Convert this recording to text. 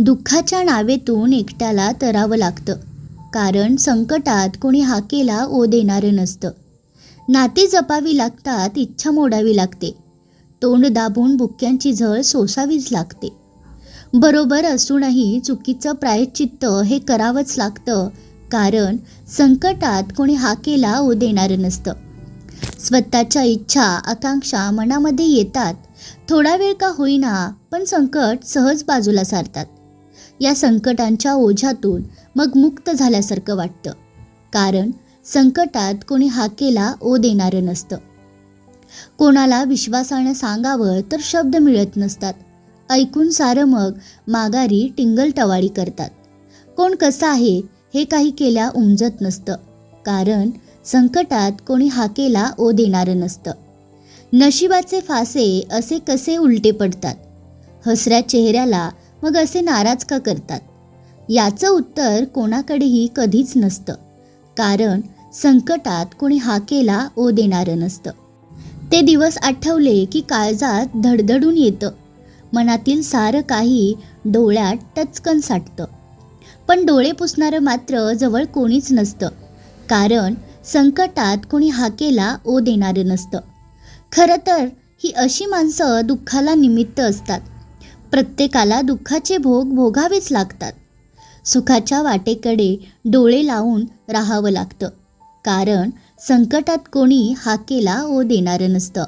दुःखाच्या नावेतून एकट्याला तरावं लागतं. कारण संकटात कोणी हाकेला ओ देणारं नसतं. नाती जपावी लागतात इच्छा मोडावी लागते. तोंड दाबून बुक्क्यांची झळ सोसावीच लागते. बरोबर असूनही चुकीचं प्रायश्चित्त हे करावंच लागतं. कारण संकटात कोणी हाकेला ओ देणारं नसतं. स्वतःच्या इच्छा आकांक्षा मनामध्ये येतात. थोडा वेळ का होईना पण संकट सहज बाजूला सारतात. या संकटांच्या ओझ्यातून मग मुक्त झाल्यासारखं वाटतं. कारण संकटात कोणी हाकेला ओ देणारं नसतं. कोणाला विश्वासानं सांगावं तर शब्द मिळत नसतात. ऐकून सारं मग माघारी टिंगलटवाळी करतात. कोण कसं आहे हे काही केल्या उमजत नसतं. कारण संकटात कोणी हाकेला ओ देणारं नसतं. नशिबाचे फासे असे कसे उलटे पडतात. हसऱ्या चेहऱ्याला मग असे नाराज का करतात? याचं उत्तर कोणाकडेही कधीच नसतं. कारण संकटात कोणी हाकेला ओ देणारं नसतं. ते दिवस आठवले की काळजात धडधडून येतं. मनातील सारं काही डोळ्यात टचकन साठतं. पण डोळे पुसणारं मात्र जवळ कोणीच नसतं. कारण संकटात कोणी हाकेला ओ देणारं नसतं. खरं तर ही अशी माणसं दुःखाला निमित्त असतात. प्रत्येकाला दुःखाचे भोग भोगावेच लागतात. सुखाच्या वाटेकडे डोळे लावून राहावं लागतं. कारण संकटात कोणी हाकेला ओ देणारं नसतं.